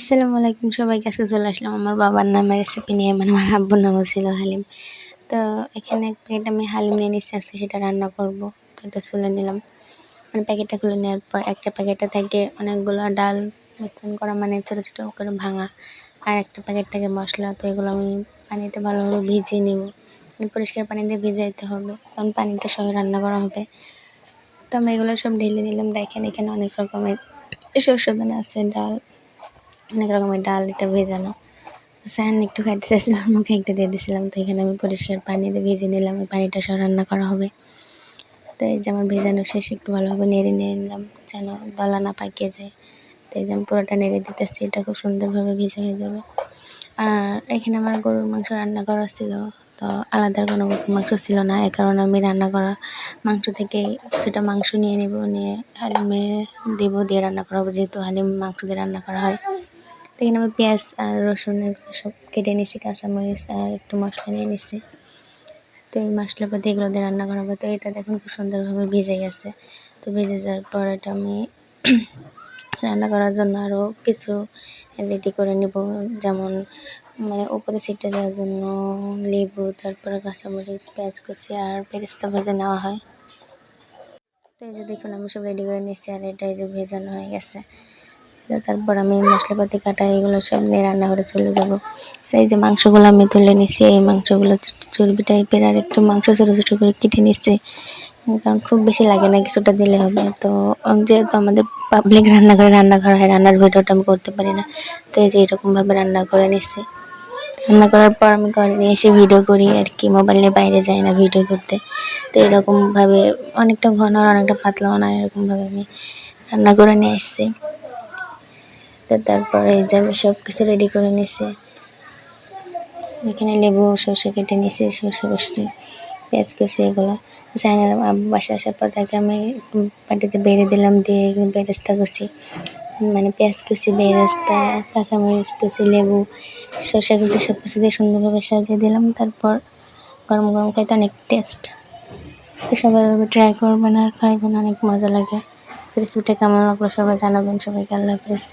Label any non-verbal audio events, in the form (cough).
আসসালামু আলাইকুম সবাইকে আজকে চলে আসলাম আমার বাবার নামের রেসিপি নিয়ে মানে আমার আব্বুর নামও ছিল হালিম। তো এখানে এক প্যাকেট আমি হালিম নিয়ে নিচ্ছি আজকে সেটা রান্না করব। তো এটা চলে নিলাম। মানে প্যাকেটটা খুলে নেওয়ার পর একটা প্যাকেটে থাকে অনেকগুলো ডাল মিশ্রণ করা মানে ছোটো ছোটো করে ভাঙা, আর একটা প্যাকেট থেকে মশলা। তো এগুলো আমি পানিতে ভালোভাবে ভিজিয়ে নেব। মানে পরিষ্কার পানি দিয়ে ভিজাইতে হবে, কারণ পানিটা সহ রান্না করা হবে। তো আমি এগুলো সব ঢেলে নিলাম। দেখেন এখানে অনেক রকমের শস্য দানা আছে, ডাল অনেক রকমের ডাল এটা ভেজানো। স্যান একটু খাইতে চাইছিলাম, মুখে একটু দিয়ে দিয়েছিলাম তো এখানে আমি পরিষ্কার পানি দিয়ে ভেজে নিলাম, ওই পানিটা সব রান্না করা হবে। তো এই যে আমার ভেজানো শেষ, একটু ভালোভাবে নেড়ে নিয়ে নিলাম, যেন দলা না পাকিয়ে যায়। তো এই যে আমি পুরোটা নেড়ে দিতেছি, এটা খুব সুন্দরভাবে ভেজে হয়ে যাবে। আর এখানে আমার গরুর মাংস রান্না করা ছিল, তো আলাদা কোনো মাংস ছিল না, এ কারণে আমি রান্না করা মাংস থেকে সেটা মাংস নিয়ে নেব, নিয়ে হালিমে দেবো, দিয়ে রান্না করা হবে, যেহেতু হালিম মাংস দিয়ে রান্না করা হয়। এখানে আমি পেঁয়াজ আর রসুন এগুলো সব কেটে নিছি, কাঁচামরিচ আর একটু মশলা নিয়ে নিছি। তো এই মশলাপাতি এগুলো দিয়ে রান্না করা হবে তো এটা দেখুন খুব সুন্দরভাবে ভেজে গেছে। তো ভেজে যাওয়ার পর এটা আমি (clears throat) রান্না করার জন্য আরও কিছু রেডি করে নেব। যেমন মানে উপরে ছিটে দেওয়ার জন্য লেবু, তারপরে কাঁচামরিচ, পেঁয়াজ কুচি আর পেরেস্তা ভেজে নেওয়া হয়। তো এই যে দেখুন, আমি সব রেডি করে নিচ্ছি আর এটা এই যে ভেজানো হয়ে গেছে। তারপর আমি মশলাপাতি কাটা এগুলো সব নিয়ে রান্নাঘরে চলে যাব। আর এই যে মাংসগুলো আমি তুলে নিছি, এই মাংসগুলো চর্বি টাইপের, আর একটু মাংস ছোটো ছোটো করে কেটে নিচ্ছি কারণ খুব বেশি লাগে না, কিছুটা দিলে হবে। তো যেহেতু আমাদের পাবলিক রান্নাঘরে রান্নাঘর হয়, রান্নার ভিডিওটা আমি করতে পারি না, তো এই যে এরকমভাবে রান্না করে নিচ্ছি রান্না করার পর আমি ঘরে নিয়ে এসে ভিডিও করি, আর কি মোবাইল নিয়ে বাইরে যাই না ভিডিও করতে। তো এরকমভাবে অনেকটা ঘন অনেকটা পাতলাও না, এরকমভাবে আমি রান্না করে নিয়ে এসেছি। তারপরে এই সব কিছু রেডি করে নিছি। এখানে লেবু, সর্ষে কেটে নিছি, সর্ষে কষছি পেঁয়াজ কুচি, এগুলো। চাইনার আব্বু বাসা আসার পর তাকে আমি পাটিতে বেড়ে দিলাম দিয়ে বেরেস্তা কুচি মানে পেঁয়াজ কুচি, বেরেস্তা, কাঁচামরিচ কুচি, লেবু, সর্ষে কুচি সব কিছু দিয়ে সুন্দরভাবে সাজিয়ে দিলাম। তারপর গরম গরম খাইতে অনেক টেস্ট তো সবাই ট্রাই করবেন আর খাইবেন, অনেক মজা লাগে। রেসিপিটা কেমন লাগল সবাই জানাবেন সবাইকে। আল্লাহ হাফেজ।